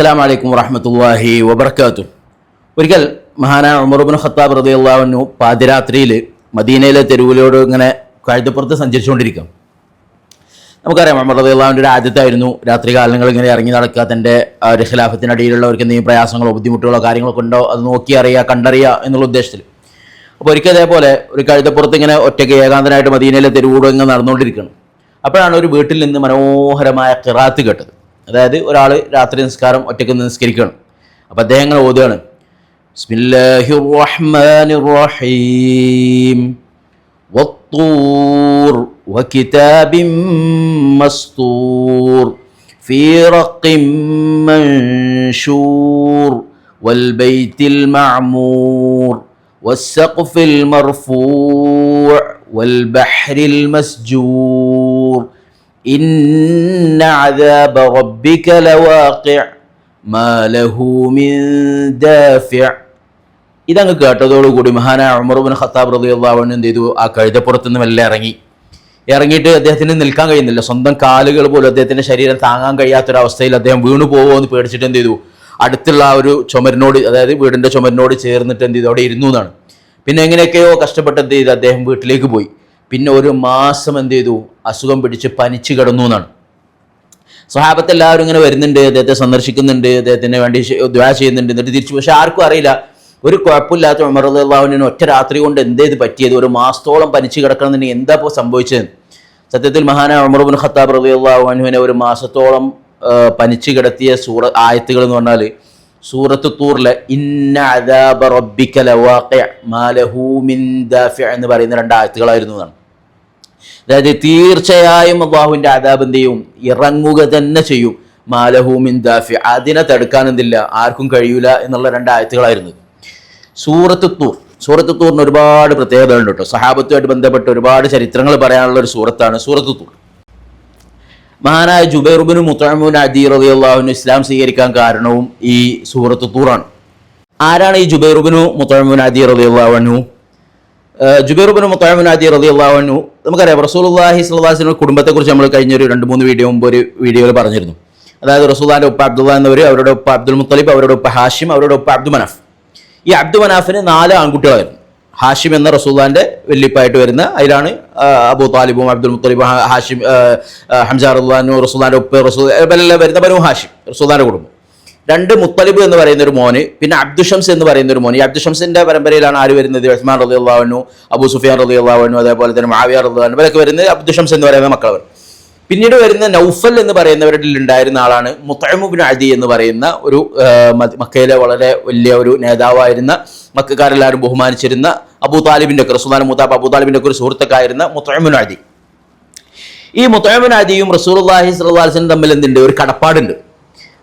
അസ്സാം വലൈക്കും വറഹമത്തല്ലാഹി വബർക്കാത്തു ഒരിക്കൽ മഹാനായ ഉമർബിൻ ഖത്താബ് അള്ളാഹുനു പാതിരാത്രിയിൽ മദീനയിലെ തെരുവിലോട് ഇങ്ങനെ കഴുതപ്പുറത്ത് സഞ്ചരിച്ചുകൊണ്ടിരിക്കും. നമുക്കറിയാം മുഹമ്മദ് റദിയുള്ളാവിന്റെ ഒരു ആദ്യത്തായിരുന്നു. രാത്രി കാലങ്ങൾ ഇങ്ങനെ ഇറങ്ങി നടക്കുക തന്റെ ഒരു ഖിലാഫത്തിനടിയിലുള്ളവർക്ക് എന്തെങ്കിലും പ്രയാസങ്ങളോ ബുദ്ധിമുട്ടുകളോ കാര്യങ്ങളൊക്കെ ഉണ്ടോ അത് നോക്കി അറിയുക കണ്ടറിയുക എന്നുള്ള ഉദ്ദേശത്തിൽ അപ്പോൾ ഒരിക്കൽ അതേപോലെ ഒരു കഴുതപ്പുറത്ത് ഇങ്ങനെ ഒറ്റയ്ക്ക് ഏകാന്തനായിട്ട് മദീനയിലെ തെരുവൂടെ ഇങ്ങനെ നടന്നുകൊണ്ടിരിക്കണം അപ്പോഴാണ് ഒരു വീട്ടിൽ നിന്ന് മനോഹരമായ കിറാത്ത് കേട്ടത്. അതായത് ഒരാൾ രാത്രി നിസ്കാരം ഒറ്റയ്ക്ക് നിന്ന് നിസ്കരിക്കണം അപ്പോൾ അദ്ദേഹം ഇങ്ങനെ ഓതുകയാണ് ബിസ്മില്ലാഹിർ റഹ്മാനിർ റഹീം والطور وكتاب مسطور في رق منشور والبيت المعمور والسقف المرفوع والبحر المسجور إن عذاب ربك لواقع ما له من دافع ഇതങ്ങ് കേട്ടതോടുകൂടി മഹാനായ ഉമർബിൻ ഖത്താബ് റളിയല്ലാഹു എന്ത് ചെയ്തു ആ കഴുതപ്പുറത്ത് നിന്ന് മെല്ലെ ഇറങ്ങി ഇറങ്ങിയിട്ട് അദ്ദേഹത്തിന് നിൽക്കാൻ കഴിയുന്നില്ല സ്വന്തം കാലുകൾ പോലും അദ്ദേഹത്തിന്റെ ശരീരം താങ്ങാൻ കഴിയാത്തൊരവസ്ഥയിൽ അദ്ദേഹം വീണു പോകുമോ എന്ന് പേടിച്ചിട്ട് എന്ത് ചെയ്തു അടുത്തുള്ള ആ ഒരു ചുമരിനോട് അതായത് വീടിന്റെ ചുമരിനോട് ചേർന്നിട്ട് എന്ത് ചെയ്തു അവിടെ ഇരുന്നു എന്നാണ് പിന്നെ എങ്ങനെയൊക്കെയോ കഷ്ടപ്പെട്ട് എന്ത് ചെയ്തു അദ്ദേഹം വീട്ടിലേക്ക് പോയി പിന്നെ ഒരു മാസം എന്ത് ചെയ്തു? അസുഖം പിടിച്ച് പനിച്ചു കിടന്നു എന്നാണ്. സ്വഹാബത്ത് എല്ലാവരും ഇങ്ങനെ വരുന്നുണ്ട്. അദ്ദേഹത്തെ സന്ദർശിക്കുന്നുണ്ട്. അദ്ദേഹത്തിന് വേണ്ടി ദ്വാ ചെയ്യുന്നുണ്ട് എന്നിട്ട് തിരിച്ചു. പക്ഷെ ആർക്കും അറിയില്ല. ഒരു കുഴപ്പമില്ലാത്ത ഉമറുദ്ദാഹുവിന് ഒറ്റ രാത്രി കൊണ്ട് എന്തേത് പറ്റിയത്? ഒരു മാസത്തോളം പനിച്ചു കിടക്കണമെന്നുണ്ടെങ്കിൽ എന്താ ഇപ്പോൾ സംഭവിച്ചത്? സത്യത്തിൽ മഹാനായ ഉമർബുൻ ഖത്താബ് റളിയല്ലാഹുവിനെ ഒരു മാസത്തോളം പനിച്ച് കിടത്തിയ സൂറ ആയത്തുകൾ എന്ന് പറഞ്ഞാൽ സൂറത്ത് തൂറിലെ ഇന്ന അദാബ റബ്ബിക്കലവാഖ ലവാഖിഅ മാ ലഹു മിൻ ദാഫിഅ എന്ന് പറയുന്ന രണ്ട് ആയത്തുകളായിരുന്നു എന്നാണ്. അതായത് തീർച്ചയായും അള്ളാഹുവിന്റെ ആദാബ് എന്ത് ചെയ്യും? ഇറങ്ങുക തന്നെ ചെയ്യും. മാലഹൂമിൻ ദാഫി. അതിനെ തടുക്കാൻ എന്തില്ല? ആർക്കും കഴിയൂല എന്നുള്ള രണ്ട് ആയത്തുകളായിരുന്നു. സൂറത്ത് തൂർ. സൂറത്ത് തൂറിന് ഒരുപാട് പ്രത്യേകതകളുണ്ട് കേട്ടോ. സഹാബത്തുമായിട്ട് ബന്ധപ്പെട്ട് ഒരുപാട് ചരിത്രങ്ങൾ പറയാനുള്ള ഒരു സൂറത്താണ് സൂറത്ത് തൂർ. മഹാനായ ജുബൈറുബിനും മുത്തഴമുൻ അദീർ അള്ളാഹുവിന് ഇസ്ലാം സ്വീകരിക്കാൻ കാരണവും ഈ സൂറത്ത് തൂറാണ്. ആരാണ് ഈ ജുബൈറുബിനു മുത്തഴമുൻ അദീർ അള്ളാഹുനു ജുബൈറുബിന് മുത്തഴമുനാദി റതി അള്ളാഹുനു നമുക്കറിയാം റസൂലുള്ളാഹി കുടുംബത്തെ കുടുംബത്തെക്കുറിച്ച് നമ്മൾ കഴിഞ്ഞ ഒരു രണ്ട് മൂന്ന് വീഡിയോ മുമ്പ് ഒരു വീഡിയോയിൽ പറഞ്ഞിരുന്നു. അതായത് റസൂല്ലാന്റെ ഉപ്പ അബ്ദുള്ള എന്നവർ അവരുടെ ഉപ്പ അബ്ദുൽ മുത്തലിബ് അവരുടെ ഉപ്പ ഹാഷിം അവരുടെ ഉപ്പ അബ്ദു മനാഫ്. ഈ അബ്ദു മനാഫിന് നാല് ആൺകുട്ടികളായിരുന്നു. ഹാഷിം എന്ന റസൂല്ലാന്റെ വെല്ലിപ്പായിട്ട് വരുന്ന അതിലാണ് അബു താലിബും അബ്ദുൽ മുത്തലിബും ഹാഷിം ഹംസാർ ആ, ഹംസ റഹ്ലാനു റസൂല്ലാന്റെ ഉപ്പ റസൂൽ ഇവരെല്ലാം വരുന്ന ബനു ഹാഷിം റസൂല്ലാന്റെ കുടുംബം. രണ്ട് മുത്തലിബ് എന്ന് പറയുന്ന ഒരു മോന് പിന്നെ അബ്ദുഷംസ് എന്ന് പറയുന്ന ഒരു മോന്. ഈ അബ്ദുഷംസിന്റെ പരമ്പരയിലാണ് ആര് വരുന്നത്? ഉസ്മാൻ റലി അള്ളാഹുനു അബു സുഫിയാൻ റലി അള്ളാഹുനു അതേപോലെ തന്നെ മാവിയ റഹ്ലാൻ ഇവരൊക്കെ വരുന്നത് അബ്ദുഷംസ് എന്ന് പറയുന്ന മക്കളവർ പിന്നീട് വരുന്ന നൗഫൽ എന്ന് പറയുന്നവരിൽ ഉണ്ടായിരുന്ന ആളാണ് മുത്തഴമുബിൻ അദി എന്ന് പറയുന്ന ഒരു മക്കയിലെ വളരെ വലിയ ഒരു നേതാവായിരുന്ന മക്കാരെല്ലാവരും ബഹുമാനിച്ചിരുന്ന അബൂ താലിബിന്റെ ഒക്കെ റസുദാൻ മുത്താബ് അബൂ താലിബിന്റെ ഒക്കെ ഒരു സുഹൃത്തുക്കായിരുന്ന മുത്തഴമുൻ അദി. ഈ മുത്തഴമുൻ അദിയും അള്ളാഹി സ്വലാസിനും തമ്മിൽ എന്തുണ്ട്? ഒരു കടപ്പാടുണ്ട്.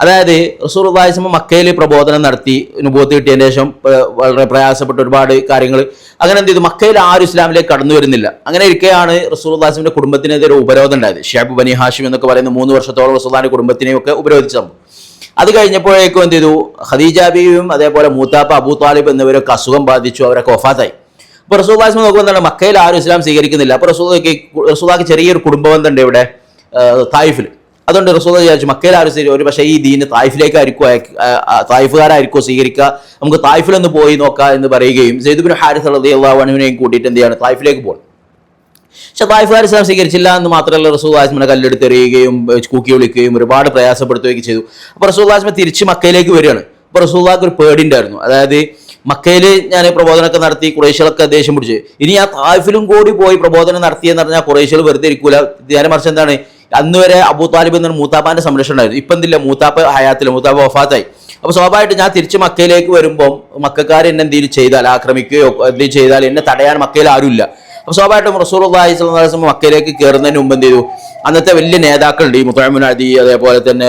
അതായത് റസൂർ അള്ളാഹിസ്മ മക്കയിൽ പ്രബോധനം നടത്തി അനുഭവത്തിൽ കിട്ടിയതിന് ശേഷം വളരെ പ്രയാസപ്പെട്ട ഒരുപാട് കാര്യങ്ങൾ. അങ്ങനെ എന്ത് ചെയ്തു? മക്കയിൽ ആരും ഇസ്ലാമിലേക്ക് കടന്നു വരുന്നില്ല. അങ്ങനെ ഇരിക്കെയാണ് റസൂർ ഉദ്ദാസിന്റെ കുടുംബത്തിനെതിരെ ഉപരോധം ഉണ്ടായത്. ഷാബ് ബനി ഹാഷിം എന്നൊക്കെ പറയുന്ന മൂന്ന് വർഷത്തോളം റസൂദാന്റെ കുടുംബത്തിനെയും ഒക്കെ ഉപരോധിച്ച അത് കഴിഞ്ഞപ്പോഴേക്കും എന്ത് ചെയ്തു? ഖദീജ ബീവിയും അതേപോലെ മൂത്താപ്പ അബൂ താലിബ് എന്നിവരൊക്കെ അസുഖം ബാധിച്ചു അവരൊക്കെ ഒഫാത്തായി അപ്പോൾ റസൂല്ലാസ്മ നോക്കുമ്പോൾ മക്കയിൽ ആരും ഇസ്ലാം സ്വീകരിക്കുന്നില്ല. അപ്പോൾ റസൂദാക്ക് റസൂദാക്ക് ചെറിയൊരു കുടുംബബന്ധമുണ്ട് ഇവിടെ തായിഫിൽ അതുകൊണ്ട് റസൂദ വിചാരിച്ചു ആരും സ്വീകരിക്കും ഒരു പക്ഷേ ഈ ദീന് തായിഫിലേക്കായിരിക്കും തായ്ഫുകാരായിരിക്കും സ്വീകരിക്കുക നമുക്ക് തായിഫിലൊന്ന് പോയി നോക്കാം എന്ന് പറയുകയും സെയ്ദുബിൻ ഹാരിസ് അള്ളാഹുവിനെയും കൂട്ടിയിട്ട് എന്ത് ചെയ്യാണ്? തായിഫിലേക്ക് പോകണം പക്ഷെ തായിഫുകാർ ഇസ്ലാം സ്വീകരിച്ചില്ല എന്ന് മാത്രമല്ല റസൂൽ ആസ്മിനെ കല്ലെടുത്തെറിയുകയും കൂക്കി വിളിക്കുകയും ഒരുപാട് പ്രയാസപ്പെടുത്തുകയും ചെയ്തു. അപ്പോൾ റസൂൽ ആസ്മ തിരിച്ച് മക്കയിലേക്ക് വരികയാണ്. അപ്പോൾ റസൂല്ലാക്ക് ഒരു പേടിണ്ടായിരുന്നു അതായത് മക്കയിൽ ഞാൻ പ്രബോധനമൊക്കെ നടത്തി കുറേശ്ശികളൊക്കെ ദേഷ്യം പിടിച്ച്. ഇനി ആ തായ്ഫിലും കൂടി പോയി പ്രബോധനം നടത്തിയെന്ന് പറഞ്ഞാൽ കുറേശ്ശികൾ വെറുതെ ഇരിക്കൂല. നേരെ മറിച്ച് എന്താണ്? അന്ന് വരെ അബൂ താലിബ് എന്ന മൂത്താപ്പാന്റെ സംരക്ഷണം ഉണ്ടായിരുന്നു. ഇപ്പം എന്തില്ല? മൂത്താപ്പ ഹയാത്തിൽ മൂത്താപ്പ വഫാത്തായി. അപ്പോൾ സ്വാഭാവികമായിട്ട് ഞാൻ തിരിച്ച് മക്കയിലേക്ക് വരുമ്പോൾ മക്കാർ എന്നെ എന്തെങ്കിലും ചെയ്താൽ ആക്രമിക്കുകയോ എന്തെങ്കിലും ചെയ്താൽ എന്നെ തടയാൻ മക്കയിൽ ആരുമില്ല. അപ്പോൾ സ്വാഭാവികമായിട്ടും റസൂൽ അള്ളാഹി സ്വലം മക്കയിലേക്ക് കയറുന്നതിന് മുമ്പ് എന്ത് ചെയ്തു? അന്നത്തെ വലിയ നേതാക്കളുണ്ട്. ഈ മുത്തഴമുൻ അദി അതേപോലെ തന്നെ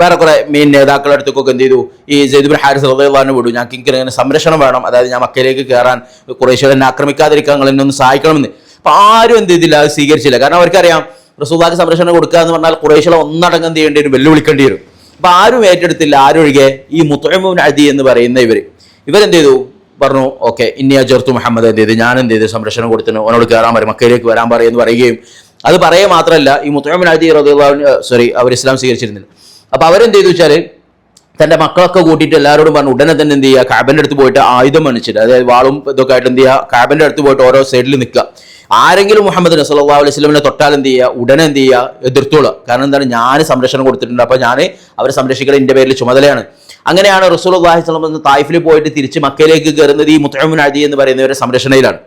വേറെ കുറെ മെയിൻ നേതാക്കളുടെ അടുത്തൊക്കെ എന്ത് ചെയ്തു? ഈ ജയ്ദുബിൻ ഹാരിസ് റഹ്ലാനെ വിടും. ഞങ്ങൾക്ക് ഇങ്ങനെ സംരക്ഷണം വേണം. അതായത് ഞാൻ മക്കയിലേക്ക് കയറാൻ കുറേശ്ശേരി എന്നെ ആക്രമിക്കാതിരിക്കാൻ നിങ്ങൾ എന്നെ ഒന്ന് സഹായിക്കണമെന്ന്. അപ്പൊ ആരും എന്ത് ചെയ്തില്ല? അത് സ്വീകരിച്ചില്ല. കാരണം അവർക്കറിയാം റസൂദാക്ക് സംരക്ഷണം കൊടുക്കുക എന്ന് പറഞ്ഞാൽ കുറേശ്ശെ ഒന്നടങ്കം ചെയ്യേണ്ടി വരും? വെല്ലുവിളിക്കേണ്ടി വരും. അപ്പൊ ആരും ഏറ്റെടുത്തില്ല ആരൊഴികെ ഈ മുത്തഴമുൻ അദി എന്ന് പറയുന്ന ഇവർ. ഇവരെന്ത് ചെയ്തു? പറഞ്ഞു ഓക്കെ ഇന്നിയ അജർത്തു മുഹമ്മദ് എന്ത് ചെയ്തു? ഞാൻ എന്ത് ചെയ്തു? സംരക്ഷണം കൊടുത്തിന് അവനോട് കയറാൻ പറയും മക്കയിലേക്ക് വരാൻ പറയും എന്ന് പറയുകയും അത് പറയുക മാത്രമല്ല ഈ മുത്തഴമിൻ റദിയുള്ള സോറി അവർ ഇസ്ലാം സ്വീകരിച്ചിരുന്നില്ല. അപ്പൊ അവരെന്ത് ചെയ്തു വെച്ചാൽ തന്റെ മക്കളൊക്കെ കൂട്ടിയിട്ട് എല്ലാവരോടും പറഞ്ഞു ഉടനെ തന്നെ എന്ത് ചെയ്യുക? കാബിന്റെ അടുത്ത് പോയിട്ട് ആയുധം അണിച്ചിട്ട് അതായത് വാളും ഇതൊക്കെ ആയിട്ട് എന്ത് ചെയ്യുക? കാബിന്റെ അടുത്ത് പോയിട്ട് ഓരോ സൈഡിൽ നിൽക്കുക. ആരെങ്കിലും മുഹമ്മദ് സല്ലല്ലാഹു അലൈഹി സ്വലമിനെ തൊട്ടാൽ എന്ത് ചെയ്യുക? ഉടനെ എന്ത് ചെയ്യുക? എതിർത്തോളുക. കാരണം എന്താണ്? ഞാൻ സംരക്ഷണം കൊടുത്തിട്ടുണ്ട്. അപ്പോൾ ഞാൻ അവരെ സംരക്ഷിക്കൽ എന്റെ പേരിൽ ചുമതലയാണ്. അങ്ങനെയാണ് റസൂൽ അള്ളാഹി സ്വലം തായിഫിൽ പോയിട്ട് തിരിച്ച് മക്കയിലേക്ക് കയറുന്നത് ഈ മുത്തഹമുൻ അഴി എന്ന് പറയുന്നവരുടെ സംരക്ഷണയിലാണ്.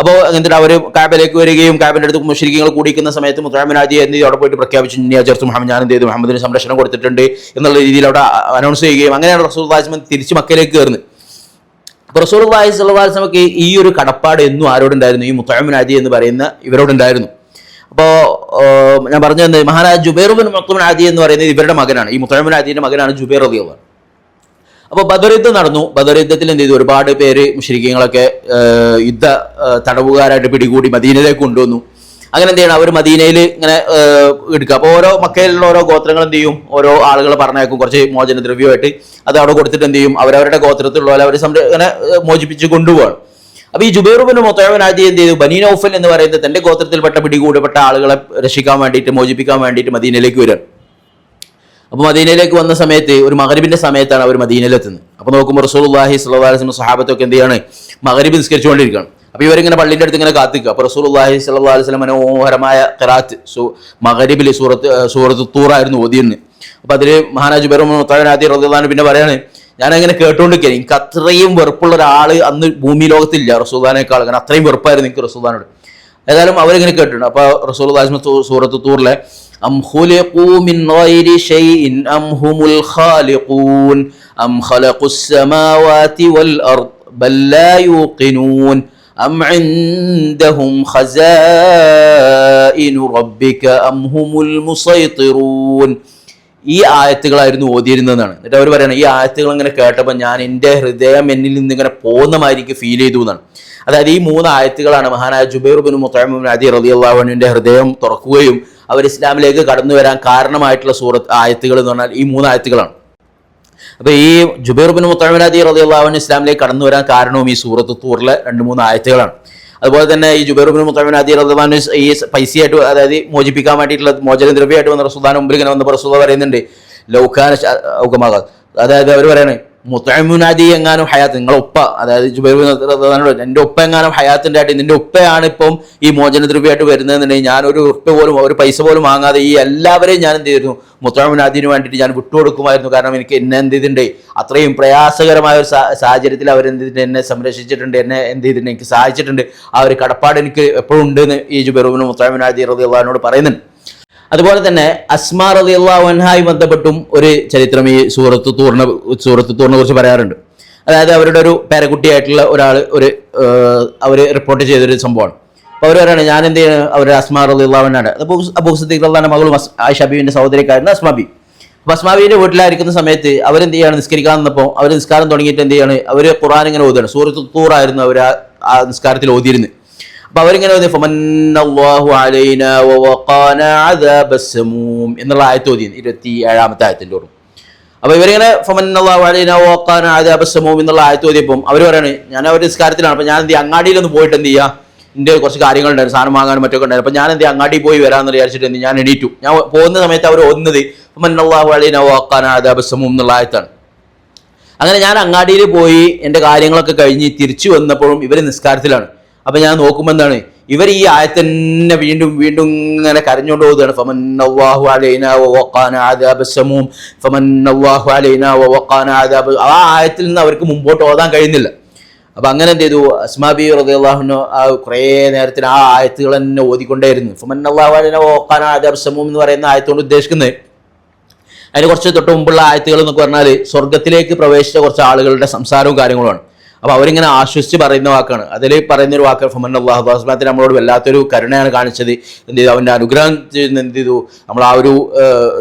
അപ്പോൾ എന്നിട്ട് അവർ കാബിലേക്ക് വരികയും കാബിന്റെ അടുത്ത് മുഷരിക്കങ്ങൾ കൂടിക്കുന്ന സമയത്ത് മുത്തഹമുനാജി എന്ന് അവിടെ പോയിട്ട് പ്രഖ്യാപിച്ചു. ഞാൻ ചേർത്ത് മുഹമ്മദ് ഞാൻ എന്ത് ചെയ്തു? മുഹമ്മദിന് സംരക്ഷണം കൊടുത്തിട്ടുണ്ട് എന്നുള്ള രീതിയിൽ അവിടെ അനൗൺസ് ചെയ്യുകയും അങ്ങനെയാണ് റസൂൽ അള്ളാഹിസ്മൻ തിരിച്ച് മക്കയിലേക്ക് കയറുന്നത്. റസൂൽ അള്ളാഹി സ്വല്ലാസ്മക്ക് ഈ ഒരു കടപ്പാട് എന്നും ആരോടുണ്ടായിരുന്നു? ഈ മുത്തഹമുനാജി എന്ന് പറയുന്ന ഇവരോടുണ്ടായിരുന്നു. അപ്പോൾ ഞാൻ പറഞ്ഞു തന്നെ മഹാരാജ് ജുബൈറുബിൻ മുത്തമിൻ ആദി എന്ന് പറയുന്നത് ഇവരുടെ മകനാണ്. ഈ മുത്തമിൻ ആദിയുടെ മകനാണ് ജുബൈർ റബിയുള്ള അപ്പോൾ ബദർ യുദ്ധം നടന്നു. ബദർ യുദ്ധത്തിൽ എന്ത് ചെയ്തു? ഒരുപാട് പേര് മുഷരിക്കങ്ങളൊക്കെ യുദ്ധ തടവുകാരായിട്ട് പിടികൂടി മദീനയിലേക്ക് കൊണ്ടുവന്നു. അങ്ങനെ എന്ത് ചെയ്യണം? അവർ മദീനയിൽ ഇങ്ങനെ എടുക്കുക. അപ്പോൾ ഓരോ മക്കയിലുള്ള ഓരോ ഗോത്രങ്ങൾ എന്ത് ചെയ്യും? ഓരോ ആളുകൾ പറഞ്ഞേക്കും കുറച്ച് മോചന ദ്രവ്യമായിട്ട് അത് അവിടെ കൊടുത്തിട്ട് എന്ത് ചെയ്യും? അവരവരുടെ ഗോത്രത്തിലുള്ള അവർ സംര ഇങ്ങനെ മോചിപ്പിച്ച് കൊണ്ടുപോകണം അപ്പൊ ഈ ജുബൈറുബിന് മൊത്തവനാജി എന്ത് ചെയ്തു? ബനീൻ ഔഫൽ എന്ന് പറയുന്നത് തന്റെ ഗോത്രത്തിൽപ്പെട്ട പിടികൂടപ്പെട്ട ആളുകളെ രക്ഷിക്കാൻ വേണ്ടിയിട്ട് മോചിപ്പിക്കാൻ വേണ്ടിയിട്ട് മദീനയിലേക്ക് വരാൻ അപ്പോൾ മദീനയിലേക്ക് വന്ന സമയത്ത് ഒരു മകരിബിന്റെ സമയത്താണ് അവർ മദീനയിലെത്തുന്നത്. അപ്പോൾ നോക്കുമ്പോൾ റസൂൽ അള്ളാഹി വസല്ലം സഹാബത്തൊക്കെ എന്ത് ചെയ്യാണ്? മകരിബ് നിസ്കരിച്ചുകൊണ്ടിരിക്കുകയാണ്. അപ്പോൾ ഇവരിങ്ങനെ പള്ളിൻ്റെ അടുത്ത് ഇങ്ങനെ കാത്തിക്കുക അപ്പോൾ റസൂലുള്ളാഹി സ്വല്ലല്ലാഹി അലൈഹി വസല്ലം മനോഹരമായ ഖിറാത്ത് സു മകരിബിൽ സൂറത്ത് സൂറത്ത് തൂറായിരുന്നു ഓതിയെന്ന് അപ്പോൾ അതിൽ മഹാനാജ് ബെറും മുത്താനാദി റളിയല്ലാഹു പിന്നെ പറയാണ് ഞാൻ അങ്ങനെ കേട്ടുകൊണ്ടിരിക്കുക എനിക്ക് അത്രയും വെറുപ്പുള്ള ഒരാൾ അന്ന് ഭൂമി ലോകത്തില്ല റസൂദാനേക്കാൾ അങ്ങനെ അത്രയും വെറുപ്പായിരുന്നു എനിക്ക് റസൂദാനോട് ഏതായാലും അവരിങ്ങനെ കേട്ടിട്ടുണ്ട് അപ്പൊ റസൂൽ സൂറത്ത് തൂറിലെ أم خلقوا من غير شيء أم هم الخالقون أم خلقوا السماوات والأرض بل لا يوقنون أم عندهم خزائن ربك أم هم المسيطرون ഈ ആയത്തുകളായിരുന്നു ഓതിയിരുന്നതാണ് എന്നിട്ട് അവർ പറയണം ഈ ആയത്തുകൾ ഇങ്ങനെ കേട്ടപ്പോൾ ഞാൻ എൻ്റെ ഹൃദയം എന്നിൽ നിന്ന് ഇങ്ങനെ പോകുന്ന മാതിരിക്ക് ഫീൽ ചെയ്തു എന്നാണ് അതായത് ഈ മൂന്ന് ആയത്തുകളാണ് മഹാനായ ജുബൈർ ബിൻ മുത്തൈമുൻ അദി റതി അള്ളാഹുവിൻ്റെ ഹൃദയം തുറക്കുകയും അവർ ഇസ്ലാമിലേക്ക് കടന്നു വരാൻ കാരണമായിട്ടുള്ള സൂറത്ത് ആയത്തുകൾ എന്ന് പറഞ്ഞാൽ ഈ മൂന്ന് ആയത്തുകളാണ് അപ്പൊ ഈ ജുബൈർ ബിൻ റതി അള്ളാഹുവിന് ഇസ്ലാമിലേക്ക് കടന്നു വരാൻ കാരണവും ഈ സൂറത്ത് തൂറിലെ രണ്ട് മൂന്ന് ആയത്തുകളാണ്. അതുപോലെ തന്നെ ഈ ജുബൈർ ബിൻ മുത്തമിനാദി റദ്ദാൻ ഈ പൈസയായിട്ട് അതായത് മോചിപ്പിക്കാൻ വേണ്ടിയിട്ടുള്ള മോചന ദ്രവ്യമായിട്ട് വന്ന റസൂദാൻ മുമ്പിൽ ഇങ്ങനെ വന്നപ്പോൾ റസുദ പറയുന്നുണ്ട്. ഔകമാകാ അതായത് അവർ പറയണേ മുത്തമുനാദി എങ്ങാനും ഹയാത്ത് നിങ്ങളെ ഉപ്പ അതായത് റദ്ദാനോട് എന്റെ ഉപ്പ എങ്ങാനും ഹയാത്തിന്റെ ആയിട്ട് നിന്റെ ഉപ്പയാണ് ഇപ്പം ഈ മോചന ദ്രവ്യമായിട്ട് വരുന്നതെന്നുണ്ടെങ്കിൽ ഞാൻ ഒരു ഉപ്പ പോലും ഒരു പൈസ പോലും വാങ്ങാതെ ഈ എല്ലാവരെയും ഞാൻ എന്ത് ചെയ്തിരുന്നു? മുത്തമുനാദിന് വേണ്ടിയിട്ട് ഞാൻ വിട്ടുകൊടുക്കുമായിരുന്നു. കാരണം എനിക്ക് എന്നെ എന്ത് ചെയ്തിട്ടുണ്ട്? അത്രയും പ്രയാസകരമായ ഒരു സാഹചര്യത്തിൽ അവർ എന്ത് ചെയ്തിട്ടുണ്ട്? എന്നെ സംരക്ഷിച്ചിട്ടുണ്ട് എന്നെ എന്ത് ചെയ്തിട്ടുണ്ട്? എനിക്ക് സഹായിച്ചിട്ടുണ്ട്. ആ ഒരു കടപ്പാട് എനിക്ക് എപ്പോഴും ഉണ്ട് എന്ന് ഈ ജുബൈറുബിൻ മുത്തമുനാദി റബി അള്ളഹാനോട് പറയുന്നുണ്ട്. അതുപോലെ തന്നെ അസ്മാ അലി അള്ളാഹുഹായി ബന്ധപ്പെട്ടും ഒരു ചരിത്രം ഈ സൂറത്ത് തൂറിനെ സൂറത്ത് തൂറിനെ കുറിച്ച് പറയാറുണ്ട്. അതായത് അവരുടെ ഒരു പേരക്കുട്ടിയായിട്ടുള്ള ഒരാൾ ഒരു അവർ റിപ്പോർട്ട് ചെയ്തൊരു സംഭവമാണ്. അപ്പോൾ അവർ പറയുകയാണ് ഞാൻ എന്ത് ചെയ്യുന്നത് അവർ അസ്മാ അലി അള്ളാഹുനാണ് അപ്പോൾ അബൂ സദ്ദീഖ് അള്ളാഹിന്റെ മകളും ബീവിന്റെ സഹോദരിക്കായിരുന്നു അസ്മാബി അപ്പോൾ അസ്മാബീന്റെ വീട്ടിലായിരിക്കുന്ന സമയത്ത് അവരെന്ത് ചെയ്യാണ്? നിസ്കരിക്കാൻ നിന്നപ്പോൾ അവർ നിസ്കാരം തുടങ്ങിയിട്ട് എന്ത് ചെയ്യാണ്? അവർ ഖുറാൻ ഇങ്ങനെ ഓതുകയാണ്. സൂറത്ത് തൂറായിരുന്നു അവർ ആ നിസ്കാരത്തിൽ ഓതിയിരുന്നത്. അപ്പൊ അവരിങ്ങനെ എന്നുള്ള ആയത്ത് ഓതി ഇരുപത്തി ഏഴാമത്തെ ആയത്തിന്റെ ഓർമ്മ. അപ്പൊ ഇവരിങ്ങനെ ഫമന്നല്ലാഹു അലൈന വവഖാന അദാബസ്സമൂം എന്നുള്ള ആയത്ത് അവർ പറയാണ് ഞാൻ അവർ നിസ്കാരത്തിലാണ് അപ്പൊ ഞാൻ എന്ത് അങ്ങാടിയിലൊന്ന് പോയിട്ട് എന്ത് ചെയ്യാ? എന്റെ കുറച്ച് കാര്യങ്ങളുണ്ടായിരുന്നു സാധനം വാങ്ങാനും മറ്റൊക്കെ ഉണ്ടായിരുന്നു. അപ്പൊ ഞാൻ എന്ത് അങ്ങാടി പോയി വരാന്ന് വിചാരിച്ചിട്ട് എന്ത് ഞാൻ എണീറ്റു. ഞാൻ പോകുന്ന സമയത്ത് അവർ ഒന്നത് ഫമന്നല്ലാഹു അലൈന വവഖാന അദാബസ്സമൂം എന്നുള്ള ആയത്താണ്. അങ്ങനെ ഞാൻ അങ്ങാടിയിൽ പോയി എന്റെ കാര്യങ്ങളൊക്കെ കഴിഞ്ഞ് തിരിച്ചു വന്നപ്പോഴും ഇവർ നിസ്കാരത്തിലാണ്. അപ്പം ഞാൻ നോക്കുമ്പോൾ എന്താണ്? ഇവർ ഈ ആയത്തന്നെ വീണ്ടും വീണ്ടും ഇങ്ങനെ കരഞ്ഞുകൊണ്ട് പോകുകയാണ് അദാബ ആ ആയത്തിൽ നിന്ന് അവർക്ക് മുമ്പോട്ട് ഓതാൻ കഴിയുന്നില്ല. അപ്പം അങ്ങനെ എന്ത് ചെയ്തു? അസ്മാബി റളിയല്ലാഹുവിന് ആ കുറേ നേരത്തിന് ആ ആയത്തുകൾ തന്നെ ഓതിക്കൊണ്ടേയിരുന്നു. ഫമന്നല്ലാഹു അലൈന വവഖാന അദാബസ്സമൂം എന്ന് പറയുന്ന ആയത്തുകൊണ്ട് ഉദ്ദേശിക്കുന്നത് അതിന് കുറച്ച് തൊട്ട് മുമ്പുള്ള ആയത്തുകൾ എന്നൊക്കെ പറഞ്ഞാൽ സ്വർഗത്തിലേക്ക് പ്രവേശിച്ച കുറച്ച് ആളുകളുടെ സംസാരവും കാര്യങ്ങളുമാണ്. അപ്പോൾ അവരിങ്ങനെ ആശ്വസിച്ച് പറയുന്ന വാക്കാണ്. അതിൽ പറയുന്ന ഒരു വാക്ക് ഫമൻ അള്ളാഹു അള്ളാഹുസ്ലാത്തിന് നമ്മളോട് വല്ലാത്തൊരു കരുണയാണ് കാണിച്ചത്. എന്ത് ചെയ്തു? അവന്റെ അനുഗ്രഹം എന്ത് ചെയ്തു? നമ്മൾ ആ ഒരു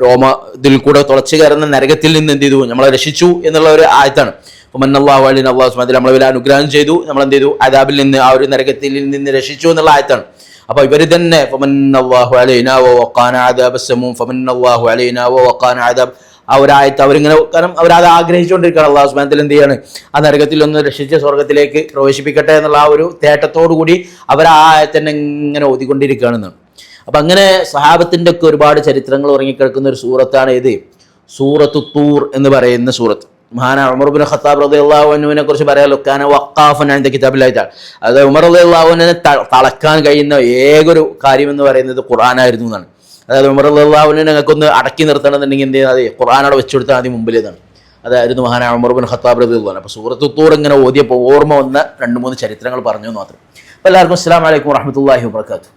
റോമ ഇതിൽ കൂടെ തുളച്ചു കയറുന്ന നരകത്തിൽ നിന്ന് എന്ത് ചെയ്തു? നമ്മളെ രക്ഷിച്ചു എന്നുള്ള ഒരു ആയത്താണ്. ഫമൻ അള്ളാഹു അലി അള്ളാഹു സ്ലാത്തിൽ നമ്മളെ വലിയ അനുഗ്രഹം ചെയ്തു. നമ്മൾ എന്ത് ചെയ്തു? അദാബിൽ നിന്ന് ആ ഒരു നരകത്തിൽ നിന്ന് രക്ഷിച്ചു എന്നുള്ള ആയത്താണ്. അപ്പൊ ഇവർ തന്നെ ഫമൻ അള്ളാഹു അലൈന വവഖാന അദാബ സമൂം അള്ളാഹു അലൈന വഖാന അദാബ് ആ ഒരു ആയത്ത് അവരിങ്ങനെ കാരണം അവരത് ആഗ്രഹിച്ചുകൊണ്ടിരിക്കുകയാണ്. അള്ളാഹു സുബ്ഹാനഹു എന്ത് ചെയ്യാണ്? ആ നരകത്തിൽ ഒന്ന് രക്ഷിച്ച് സ്വർഗത്തിലേക്ക് പ്രവേശിപ്പിക്കട്ടെ എന്നുള്ള ആ ഒരു തേട്ടത്തോടു കൂടി അവർ ആ ആയത്തന്നെ ഇങ്ങനെ ഓതിക്കൊണ്ടിരിക്കുകയാണെന്നാണ് അപ്പം അങ്ങനെ സഹാബത്തിന്റെ ഒക്കെ ഒരുപാട് ചരിത്രങ്ങൾ ഉറങ്ങിക്കിടക്കുന്ന ഒരു സൂറത്താണ് ഇത് സൂറത്ത് തൂർ എന്ന് പറയുന്ന സൂറത്ത്. മഹാന ഉമർ ബിൻ ഖത്താബ് റളിയല്ലാഹുവിനെ കുറിച്ച് പറയാലോ ഖാന വഖാഫൻ കിതാബിൽ കിതാബിലായിട്ടാണ് അത് ഉമർ അള്ളാഹുവിനെ തളക്കാൻ കഴിയുന്ന ഏകൊരു കാര്യം എന്ന് പറയുന്നത് ഖുർആനായിരുന്നു എന്നാണ്. അതായത് ഉമർ അള്ളാഹുവിനെ ഞങ്ങൾക്കൊന്ന് അടക്കി നിർത്തണമെന്നുണ്ടെങ്കിൽ എന്ത് ചെയ്യുന്നത് ഖുർആനോടെ വെച്ചു കൊടുത്താൽ ആദ്യം മുമ്പിലേതാണ്. അതായിരുന്നു മഹാനായ ഉമർ ബിൻ ഖത്താബ് റളിയല്ലാഹു അപ്പോൾ സൂറത്തുത്തൂർ ഇങ്ങനെ ഓതിയപ്പോൾ ഓർമ്മ വന്ന രണ്ട് മൂന്ന് ചരിത്രങ്ങൾ പറഞ്ഞു മാത്രം. അപ്പോൾ എല്ലാവർക്കും അസ്സാം വലൈക്കും വറഹമത്തല്ലാഹി വബറകാതുഹു.